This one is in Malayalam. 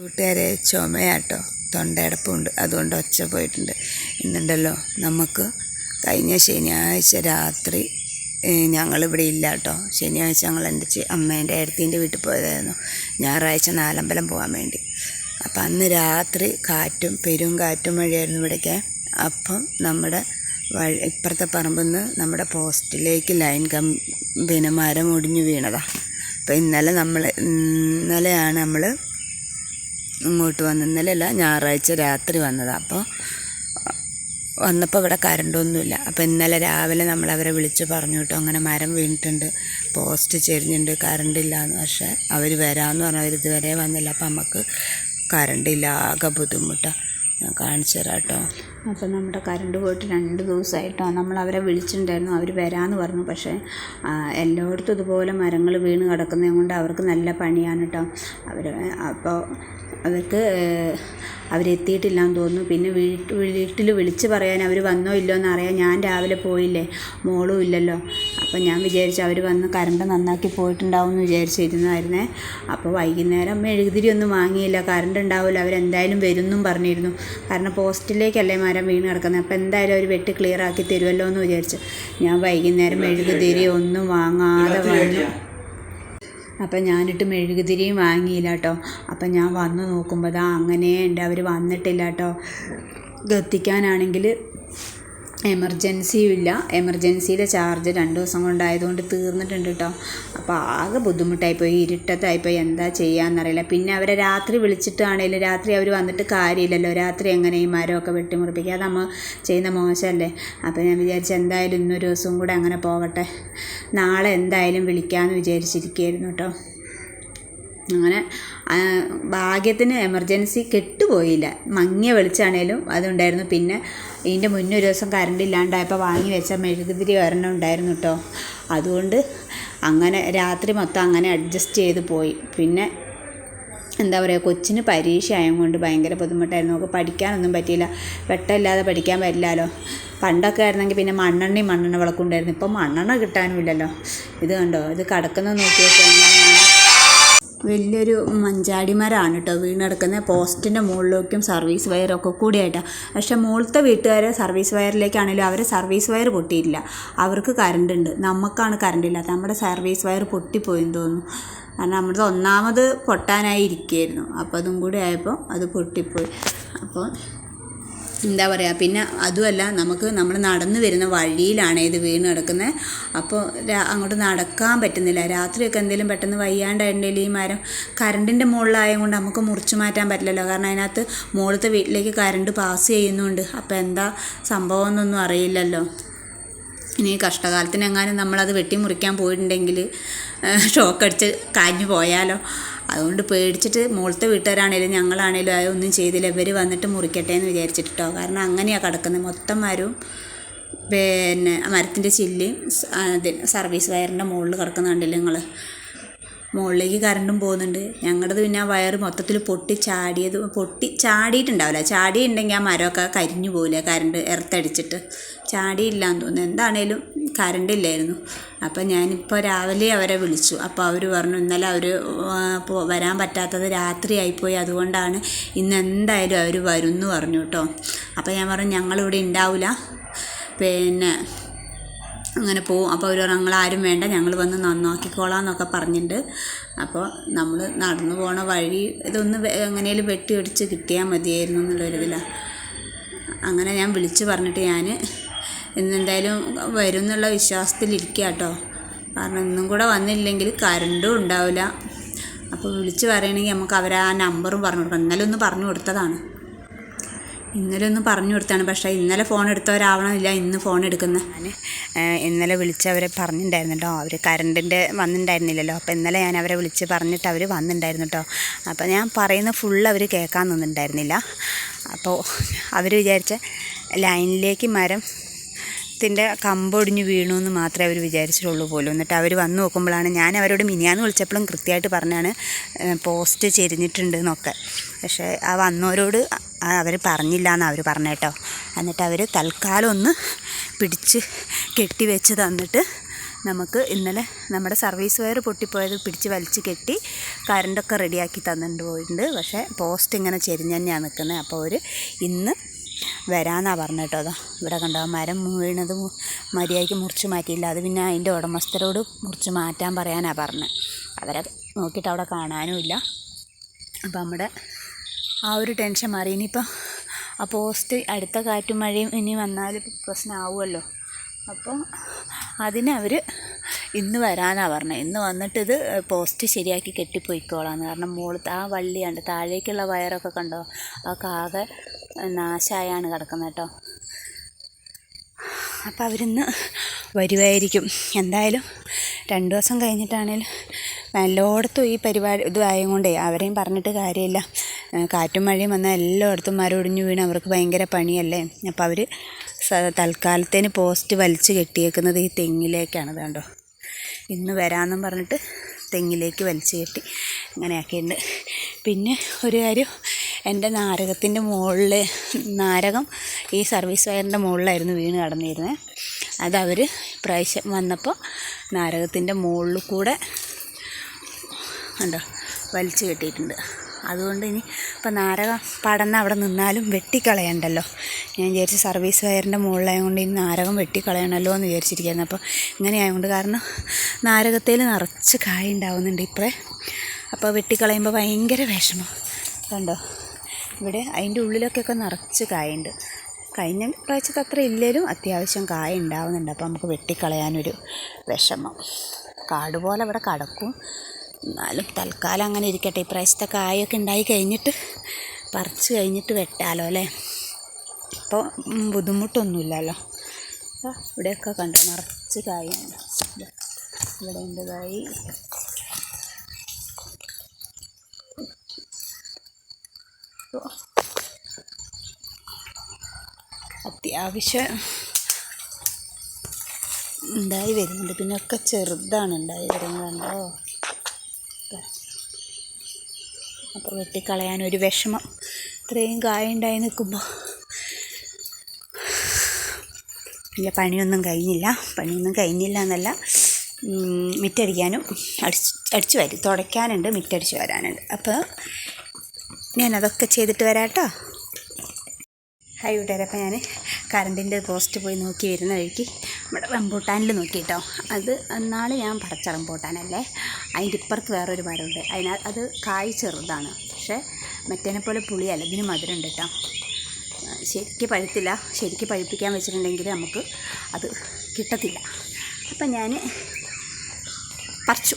കൂട്ടുകാരെ ചുമയാട്ടോ. തൊണ്ടയടപ്പുണ്ട്. അതുകൊണ്ട് ഒച്ച പോയിട്ടുണ്ട്. ഇന്നുണ്ടല്ലോ നമുക്ക് കഴിഞ്ഞ ശനിയാഴ്ച രാത്രി ഞങ്ങളിവിടെ ഇല്ല കേട്ടോ ശനിയാഴ്ച ഞങ്ങൾ എന്റെ അമ്മേന്റെ അടുത്തിന്റെ വീട്ടിൽ പോയതായിരുന്നു. ഞായറാഴ്ച നാലമ്പലം പോകാൻ വേണ്ടി. അപ്പം അന്ന് രാത്രി കാറ്റും പെരും കാറ്റും മഴയായിരുന്നു ഇവിടേക്ക്. അപ്പം നമ്മുടെ വഴി ഇപ്പുറത്തെ പറമ്പിൽ നിന്ന് നമ്മുടെ പോസ്റ്റിലേക്ക് ലൈൻ കം പിന്നെ മരം ഒടിഞ്ഞു വീണതാണ് അപ്പോൾ ഇന്നലെ നമ്മൾ ഇന്നലെയാണ് നമ്മൾ ഇങ്ങോട്ട് വന്ന്. ഇന്നലെയല്ല ഞായറാഴ്ച രാത്രി വന്നതാണ് അപ്പോൾ വന്നപ്പോൾ ഇവിടെ കരണ്ടൊന്നുമില്ല അപ്പോൾ ഇന്നലെ രാവിലെ നമ്മൾ അവരെ വിളിച്ച് പറഞ്ഞു കേട്ടോ അങ്ങനെ മരം വീണിട്ടുണ്ട് പോസ്റ്റ് ചെരിഞ്ഞിട്ടുണ്ട് കരണ്ടില്ല എന്ന് പക്ഷേ അവർ വരാമെന്ന് പറഞ്ഞാൽ അവർ ഇതുവരെ വന്നില്ല. അപ്പോൾ നമുക്ക് കരണ്ടില്ല ആകെ ബുദ്ധിമുട്ടാണ് ഞാൻ കാണിച്ചു തരാം കേട്ടോ അപ്പം നമ്മുടെ കറണ്ട് പോയിട്ട് രണ്ട് ദിവസമായിട്ടോ നമ്മൾ അവരെ വിളിച്ചിട്ടുണ്ടായിരുന്നു. അവർ വരാമെന്ന് പറഞ്ഞു. പക്ഷേ എല്ലായിടത്തും ഇതുപോലെ മരങ്ങൾ വീണ് കിടക്കുന്നത് കൊണ്ട് അവർക്ക് നല്ല പണിയാണ് കേട്ടോ. അവർ അപ്പോൾ അവർക്ക് ഏഹ്, അവരെത്തിയിട്ടില്ലാന്ന് തോന്നുന്നു. പിന്നെ വീട്ട് വീട്ടിൽ വിളിച്ച് പറയാൻ അവർ വന്നോ ഇല്ലോ എന്ന് അറിയാൻ ഞാൻ രാവിലെ പോയില്ലേ? മോളും ഇല്ലല്ലോ. അപ്പം ഞാൻ വിചാരിച്ചു അവർ വന്ന് കറണ്ട് നന്നാക്കി പോയിട്ടുണ്ടാവും എന്ന് വിചാരിച്ചിരുന്നായിരുന്നേ അപ്പോൾ വൈകുന്നേരം മെഴുകുതിരി ഒന്നും വാങ്ങിയില്ല. കറണ്ട് ഉണ്ടാവില്ല അവരെന്തായാലും വരുമെന്നും പറഞ്ഞിരുന്നു. കാരണം പോസ്റ്റിലേക്കല്ലേ മരം വീണ് കിടക്കുന്നത്. അപ്പോൾ എന്തായാലും അവർ വെട്ടി ക്ലിയർ ആക്കി തരുമല്ലോ എന്ന് വിചാരിച്ചു. ഞാൻ വൈകുന്നേരം മെഴുകുതിരി ഒന്നും വാങ്ങാതെ വന്നു അപ്പം ഞാനിട്ട് മെഴുകുതിരിയും വാങ്ങിയില്ല കേട്ടോ അപ്പം ഞാൻ വന്ന് നോക്കുമ്പോൾ ദാ അങ്ങനെ ഉണ്ട്. അവർ വന്നിട്ടില്ല കേട്ടോ കത്തിക്കാനാണെങ്കിൽ എമർജൻസിയും ഇല്ല എമർജൻസിയിലെ ചാർജ് രണ്ട് ദിവസം കൊണ്ടായതുകൊണ്ട് തീർന്നിട്ടുണ്ട് കേട്ടോ. അപ്പോൾ ആകെ ബുദ്ധിമുട്ടായിപ്പോയി ഇരുട്ടത്തായിപ്പോയി. എന്താ ചെയ്യാന്നറിയില്ല. പിന്നെ അവരെ രാത്രി വിളിച്ചിട്ടാണേലും രാത്രി അവർ വന്നിട്ട് കാര്യമില്ലല്ലോ. രാത്രി എങ്ങനെ ഈ മരമൊക്കെ വെട്ടിമുറിപ്പിക്കുക? അത് നമ്മൾ ചെയ്യുന്ന മോശമല്ലേ? അപ്പോൾ ഞാൻ വിചാരിച്ചു എന്തായാലും ഇന്നൊരു ദിവസം കൂടെ അങ്ങനെ പോകട്ടെ. നാളെ എന്തായാലും വിളിക്കാമെന്ന് വിചാരിച്ചിരിക്കുകയായിരുന്നു കേട്ടോ. അങ്ങനെ ഭാഗ്യത്തിന് എമർജൻസി കെട്ടുപോയില്ല. മങ്ങിയ വെളിച്ചാണേലും അതുണ്ടായിരുന്നു. പിന്നെ ഇതിന്റെ മുന്നേ ഒരു ദിവസം കറണ്ട് ഇല്ലാണ്ടായപ്പോൾ വാങ്ങി വെച്ച മെഴുകുതിരി ഒരെണ്ണം ഉണ്ടായിരുന്നു കേട്ടോ അതുകൊണ്ട് അങ്ങനെ രാത്രി മൊത്തം അങ്ങനെ അഡ്ജസ്റ്റ് ചെയ്ത് പോയി. പിന്നെ എന്താ പറയുക കൊച്ചിന് പരീക്ഷ ആയതുകൊണ്ട് ഭയങ്കര ബുദ്ധിമുട്ടായിരുന്നു. നമുക്ക് പഠിക്കാനൊന്നും പറ്റിയില്ല. വെട്ടമില്ലാതെ പഠിക്കാൻ പറ്റില്ലല്ലോ പണ്ടൊക്കെ ആയിരുന്നെങ്കിൽ പിന്നെ മണ്ണെണ്ണയും മണ്ണെണ്ണ വിളക്കും ഉണ്ടായിരുന്നു. ഇപ്പം മണ്ണെണ്ണ കിട്ടാനുമില്ലല്ലോ ഇത് കണ്ടോ? ഇത് കിടക്കുന്നത് നോക്കിയൊക്കെ വലിയൊരു മഞ്ചാടി മരമാണ് കേട്ടോ വീണ് പോസ്റ്റിന്റെ മുകളിലേക്കും സർവീസ് വയറൊക്കെ കൂടിയായിട്ടാണ് പക്ഷെ മുകളിലത്തെ വീട്ടുകാരെ സർവീസ് വയറിലേക്കാണെങ്കിലും അവരെ സർവീസ് വയർ പൊട്ടിയിട്ടില്ല. അവർക്ക് കറണ്ട് ഉണ്ട്. നമുക്കാണ് കറണ്ട് ഇല്ലാത്ത. നമ്മുടെ സർവീസ് വയർ പൊട്ടിപ്പോയെന്ന് തോന്നുന്നു. കാരണം നമ്മുടെ ഒന്നാമത് പൊട്ടാനായി ഇരിക്കുകയായിരുന്നു അപ്പോൾ അതും കൂടി ആയപ്പോൾ അത് പൊട്ടിപ്പോയി. അപ്പോൾ എന്താ പറയുക പിന്നെ അതുമല്ല നമുക്ക് നമ്മൾ നടന്നു വരുന്ന വഴിയിലാണ് ഇത് വീണ് കിടക്കുന്നത് അപ്പോൾ അങ്ങോട്ട് നടക്കാൻ പറ്റുന്നില്ല. രാത്രിയൊക്കെ എന്തെങ്കിലും പെട്ടെന്ന് വയ്യാണ്ടായിട്ടുണ്ടെങ്കിൽ ഈ മരം കറണ്ടിന്റെ മുകളിലായത് കൊണ്ട് നമുക്ക് മുറിച്ചു മാറ്റാൻ പറ്റില്ലല്ലോ. കാരണം അതിനകത്ത് മുകളിലത്തെ വീട്ടിലേക്ക് കറണ്ട് പാസ് ചെയ്യുന്നുണ്ട്. അപ്പോൾ എന്താ സംഭവം എന്നൊന്നും അറിയില്ലല്ലോ. ഇനി കഷ്ടകാലത്തിനെങ്ങാനും നമ്മളത് വെട്ടിമുറിക്കാൻ പോയിട്ടുണ്ടെങ്കിൽ ഷോക്കടിച്ച് കാഞ്ഞു പോയാലോ. അതുകൊണ്ട് പേടിച്ചിട്ട് മുകളത്തെ വീട്ടുകാരാണേലും ഞങ്ങളാണേലും ഒന്നും ചെയ്തില്ല. ഇവർ വന്നിട്ട് മുറിക്കട്ടെ എന്ന് വിചാരിച്ചിട്ടോ കാരണം അങ്ങനെയാണ് കിടക്കുന്നത്. മൊത്തം മരവും പിന്നെ മരത്തിന്റെ ചില്ലി സർവീസ് വയറിന്റെ മുകളിൽ കിടക്കുന്ന കണ്ടില്ലേ നിങ്ങൾ മുകളിലേക്ക് കറണ്ടും പോകുന്നുണ്ട്. ഞങ്ങളുടേത് പിന്നെ ആ വയർ മൊത്തത്തിൽ പൊട്ടി ചാടിയത് പൊട്ടി ചാടിയിട്ടുണ്ടാവില്ല. ചാടിയിട്ടുണ്ടെങ്കിൽ ആ മരമൊക്കെ കരിഞ്ഞു പോകില്ല കറണ്ട് എർത്തടിച്ചിട്ട്. ചാടിയില്ലാന്ന് തോന്നുന്നു. എന്താണേലും കറണ്ട് ഇല്ലായിരുന്നു. അപ്പം ഞാനിപ്പോൾ രാവിലെ അവരെ വിളിച്ചു. അപ്പോൾ അവർ പറഞ്ഞു ഇന്നലെ അവർ വരാൻ പറ്റാത്തത് രാത്രിയായിപ്പോയി. അതുകൊണ്ടാണ് ഇന്ന് എന്തായാലും അവർ വരും എന്ന് പറഞ്ഞു കേട്ടോ അപ്പോൾ ഞാൻ പറഞ്ഞു ഞങ്ങളിവിടെ ഉണ്ടാവില്ല പിന്നെ അങ്ങനെ പോവും. അപ്പോൾ അവർ പറഞ്ഞു ആരും വേണ്ട ഞങ്ങൾ വന്ന് നന്നാക്കിക്കോളാം എന്നൊക്കെ പറഞ്ഞിട്ടുണ്ട് അപ്പോൾ നമ്മൾ നടന്നു പോണ വഴി ഇതൊന്ന് എങ്ങനെയും വെട്ടി ഒടിച്ച് കിട്ടിയാൽ മതിയായിരുന്നു എന്നുള്ളൊരിതിലാണ് അങ്ങനെ ഞാൻ വിളിച്ച് പറഞ്ഞിട്ട് ഞാൻ ഇന്നെന്തായാലും വരും എന്നുള്ള വിശ്വാസത്തിലിരിക്കുക കേട്ടോ കാരണം ഇന്നും കൂടെ വന്നില്ലെങ്കിൽ കറണ്ടും ഉണ്ടാവില്ല അപ്പോൾ വിളിച്ച് പറയണമെങ്കിൽ നമുക്ക് അവർ ആ നമ്പറും പറഞ്ഞു കൊടുക്കണം. ഇന്നലെ ഒന്ന് പറഞ്ഞു കൊടുത്തതാണ്. ഇന്നലെ ഒന്ന് പറഞ്ഞു കൊടുത്താണ്. പക്ഷേ ഇന്നലെ ഫോൺ എടുത്തവരാവണമില്ല. ഇന്ന് ഫോൺ എടുക്കുന്നത് ഞാൻ ഇന്നലെ വിളിച്ച് അവരെ പറഞ്ഞിട്ടുണ്ടായിരുന്നു കേട്ടോ അവർ കറണ്ടിന്റെ വന്നിട്ടുണ്ടായിരുന്നില്ലല്ലോ അപ്പോൾ ഇന്നലെ ഞാൻ അവരെ വിളിച്ച് പറഞ്ഞിട്ട് അവർ വന്നിട്ടുണ്ടായിരുന്നു കേട്ടോ അപ്പോൾ ഞാൻ പറയുന്ന ഫുൾ അവർ കേൾക്കാൻ നിന്നിട്ടുണ്ടായിരുന്നില്ല അപ്പോൾ അവർ വിചാരിച്ച ലൈനിലേക്ക് മരം ത്തിന്റെ കമ്പൊടിഞ്ഞ് വീണു എന്ന് മാത്രമേ അവർ വിചാരിച്ചിട്ടുള്ളൂ പോലും. എന്നിട്ട് അവർ വന്ന് നോക്കുമ്പോഴാണ് ഞാൻ അവരോട് മിനിയാന്ന് വിളിച്ചപ്പോഴും കൃത്യമായിട്ട് പറഞ്ഞാണ് പോസ്റ്റ് ചെരിഞ്ഞിട്ടുണ്ട് എന്നൊക്കെ പക്ഷേ ആ വന്നവരോട് അവർ പറഞ്ഞില്ല എന്ന് അവർ പറഞ്ഞേട്ടോ എന്നിട്ട് അവർ തൽക്കാലം ഒന്ന് പിടിച്ച് കെട്ടി വെച്ച് തന്നിട്ട് നമുക്ക് ഇന്നലെ നമ്മുടെ സർവീസ് വയർ പൊട്ടിപ്പോയത് പിടിച്ച് വലിച്ച് കെട്ടി കറണ്ടൊക്കെ റെഡിയാക്കി തന്നിട്ട് പോയിട്ടുണ്ട്. പക്ഷേ പോസ്റ്റ് ഇങ്ങനെ ചെരിഞ്ഞ് തന്നെയാണ് നിൽക്കുന്നത് അപ്പോൾ അവർ ഇന്ന് വരാമെന്നാണ് പറഞ്ഞു കേട്ടോ അതാ ഇവിടെ കണ്ടോ മരം വീണത് മര്യാദയ്ക്ക് മുറിച്ച് മാറ്റിയില്ല. അത് പിന്നെ അതിന്റെ ഉടമസ്ഥരോട് മുറിച്ച് മാറ്റാൻ പറയാനാണ് പറഞ്ഞത് അവരെ നോക്കിയിട്ട് അവിടെ കാണാനുമില്ല. അപ്പം നമ്മുടെ ആ ഒരു ടെൻഷൻ മാറി. ഇനിയിപ്പോൾ ആ പോസ്റ്റ് അടുത്ത കാറ്റും മഴയും ഇനി വന്നാൽ പ്രശ്നമാവുമല്ലോ അപ്പോൾ അതിന് അവർ ഇന്ന് വരാനാണ് പറഞ്ഞത് ഇന്ന് വന്നിട്ട് ഇത് പോസ്റ്റ് ശരിയാക്കി കെട്ടിപ്പോയിക്കോളാന്ന്. കാരണം മുകളിൽ ആ വള്ളിയുണ്ട് താഴേക്കുള്ള വയറൊക്കെ കണ്ടോ? ആ കാകെ നാശമായാണ് കിടക്കുന്നത് കേട്ടോ. അപ്പോൾ അവരിന്ന് വരുമായിരിക്കും എന്തായാലും രണ്ട് ദിവസം കഴിഞ്ഞിട്ടാണേലും നല്ലോടത്തും ഈ പരിപാടി ഇതായത് കൊണ്ടേ അവരെയും പറഞ്ഞിട്ട് കാര്യമില്ല. കാറ്റും മഴയും വന്നാൽ എല്ലായിടത്തും മരം ഒടിഞ്ഞു വീണ് അവർക്ക് ഭയങ്കര പണിയല്ലേ? അപ്പോൾ അവർ തൽക്കാലത്തേന് പോസ്റ്റ് വലിച്ച് കെട്ടിയേക്കുന്നത് ഈ തെങ്ങിലേക്കാണ് കണ്ടോ? ഇന്ന് വരാമെന്നും പറഞ്ഞിട്ട് തെങ്ങിലേക്ക് വലിച്ചു കെട്ടി അങ്ങനെയൊക്കെയുണ്ട് പിന്നെ ഒരു കാര്യം എന്റെ നാരകത്തിന്റെ മുകളിൽ നാരകം ഈ സർവീസ് വയറിന്റെ മുകളിലായിരുന്നു വീണ് കടന്നിരുന്നത്. അതവർ പ്രാവശ്യം വന്നപ്പോൾ നാരകത്തിന്റെ മുകളിൽ കൂടെ ഉണ്ടോ വലിച്ചു കെട്ടിയിട്ടുണ്ട്. അതുകൊണ്ട് ഇനി ഇപ്പം നാരക പടന്ന് അവിടെ നിന്നാലും വെട്ടിക്കളയണ്ടല്ലോ. ഞാൻ വിചാരിച്ച് സർവീസ് വയറിന്റെ മുകളിലായതുകൊണ്ട് ഇനി നാരകം വെട്ടിക്കളയണമല്ലോ എന്ന് വിചാരിച്ചിരിക്കുന്നത് അപ്പോൾ ഇങ്ങനെ ആയതുകൊണ്ട് കാരണം നാരകത്തേൽ നിറച്ച് കായ ഉണ്ടാവുന്നുണ്ട് ഇപ്പോഴേ. അപ്പോൾ വെട്ടിക്കളയുമ്പോൾ ഭയങ്കര വിഷമം. കണ്ടോ? ഇവിടെ അതിന്റെ ഉള്ളിലൊക്കെ നിറച്ച് കായുണ്ട്. കഴിഞ്ഞ പ്രാവശ്യത്തെ അത്ര ഇല്ലേലും അത്യാവശ്യം കായ ഉണ്ടാവുന്നുണ്ട് അപ്പോൾ നമുക്ക് വെട്ടിക്കളയാനൊരു വിഷമം. കാട് പോലെ ഇവിടെ കടക്കും. എന്നാലും തൽക്കാലം അങ്ങനെ ഇരിക്കട്ടെ. ഇപ്രാവശ്യത്തെ കായൊക്കെ ഉണ്ടായി കഴിഞ്ഞിട്ട് പറിച്ച് കഴിഞ്ഞിട്ട് വെട്ടാലോ അല്ലേ? അപ്പോൾ ബുദ്ധിമുട്ടൊന്നുമില്ലല്ലോ. ഇവിടെയൊക്കെ കണ്ടോ നിറച്ച് കായുണ്ട് ഇവിടെ ഉണ്ട് കായ്. അത്യാവശ്യം ഉണ്ടായി വരുന്നുണ്ട്. പിന്നെ ഒക്കെ ചെറുതാണ് ഉണ്ടായി വരുന്നത് കണ്ടോ? അപ്പോൾ വെട്ടിക്കളയാനൊരു വിഷമം. ഇത്രയും കായ ഉണ്ടായി നിൽക്കുമ്പോൾ. ഇല്ല പണിയൊന്നും കഴിഞ്ഞില്ല. പണിയൊന്നും കഴിഞ്ഞില്ല എന്നല്ല. മിറ്റടിക്കാനും അടിച്ച് അടിച്ചു വരും. തുടയ്ക്കാനുണ്ട് മിറ്റടിച്ച് വരാനുണ്ട്. അപ്പോൾ ഞാനതൊക്കെ ചെയ്തിട്ട് വരാം കേട്ടോ ഹായ് വിട്ടേരപ്പം ഞാൻ കറണ്ടിന്റെ പോസ്റ്റ് പോയി നോക്കി വരുന്ന വഴിക്ക്. നമ്മുടെ റംബൂട്ടാനിൽ നോക്കി കേട്ടോ അത് നാളെ ഞാൻ പറിച്ച റംബൂട്ടാനല്ലേ? അതിന്റെ ഇപ്പുറത്ത് വേറൊരു മരമുണ്ട്. അതിനാൽ അത് കായ് ചെറുതാണ്. പക്ഷേ മറ്റേനെ പോലെ പുളിയല്ല. ഇതിന് മധുരമുണ്ട് കേട്ടോ. ശരിക്ക് പഴുത്തില്ല. ശരിക്ക് പഴുപ്പിക്കാൻ വെച്ചിട്ടുണ്ടെങ്കിൽ നമുക്ക് അത് കിട്ടത്തില്ല. അപ്പം ഞാൻ പറിച്ചു.